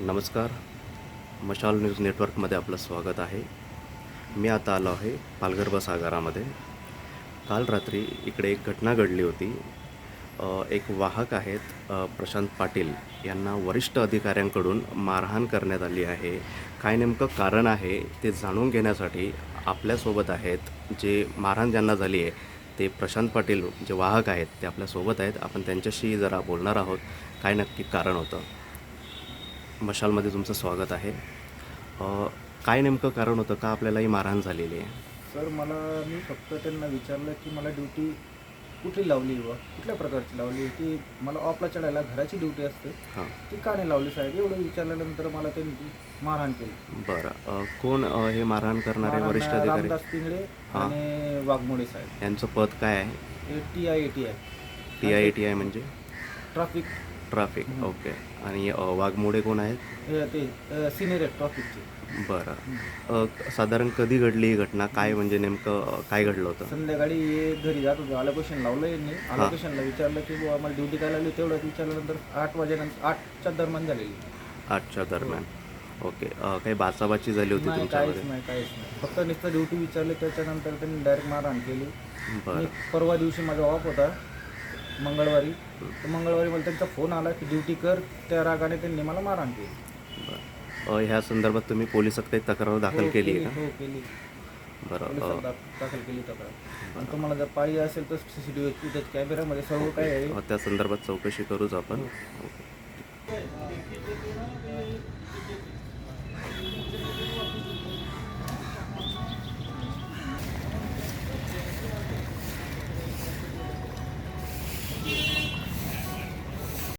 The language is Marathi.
नमस्कार. मशाल न्यूज नेटवर्कमध्ये आपलं स्वागत आहे. मी आता आलो आहे पालघर बस आगारामध्ये. काल रात्री इकडे एक घटना घडली होती. एक वाहक आहेत प्रशांत पाटील यांना वरिष्ठ अधिकाऱ्यांकडून मारहाण करण्यात आली आहे. काय नेमकं कारण आहे ते जाणून घेण्यासाठी आपल्यासोबत आहेत जे मारहाण ज्यांना झाली आहे ते प्रशांत पाटील जे वाहक आहेत ते आपल्यासोबत आहेत. आपण त्यांच्याशी जरा बोलणार आहोत. काय नक्की कारण होतं? मशालमध्ये तुमचं स्वागत आहे. काय नेमकं कारण होतं? का आपल्याला ही मारहाण झालेली आहे? सर मला मी फक्त त्यांना विचारलं की मला ड्युटी कुठली लावली व कुठल्या प्रकारची लावली? की मला ऑफला चढायला घराची ड्युटी असते. हां. ती का नाही लावली साहेब? एवढं विचारल्यानंतर मला त्यांनी मारहाण केली. बरं. कोण हे मारहाण करणारे वरिष्ठ अधिकारी? रामदास पिंगळे. आणि वाघमोडे साहेब. यांचं पद काय आहे? T I A T I. T I T I म्हणजे? ट्रॅफिक ट्रॅफिक ओके आणि अ, वाघमोडे कोण आहेत? ते सिनियर आहेत ट्रॅफिकचे बरं. अ, साधारण कधी घडली ही घटना? काय म्हणजे नेमकं अ, काय घडलं होतं? संध्याकाळी हे घरी जात होते. अलोकेशन लावलं यांनी. अलोकेशनला विचारलं की बुवा मला ड्युटी काय लावली तेवढं विचारल्यानंतर आठ वाजेनंतर आठच्या दरम्यान झालेली. आठच्या दरम्यान. ओके अ, काही बाचाबाची झाली होती नाही काहीच तुमच्यामध्ये नाही काहीच नाही. फक्त नुसतं ड्युटी विचारली त्याच्यानंतर त्यांनी डायरेक्ट मारहाण केली. बरं. मी परवा दिवशी माझा ऑफ होता. मंगळवारी. तर मंगळवारी मला त्यांचा फोन आला की ड्युटी कर त्या रागाने त्यांनी मला मारहाण केली. बरं. अ, ह्या संदर्भात तुम्ही पोलिसात काही तक्रार दाखल हो, केली आहे का? हो केली. बरं पोलिसात अ, दा- दाखल केली तक्रार. आणि तुम्हाला जर पाहिजे असेल तर सी सी टी व्ही कॅमेऱ्यामध्ये सर्व काय आहे. अ, त्या संदर्भात चौकशी करूच आपण.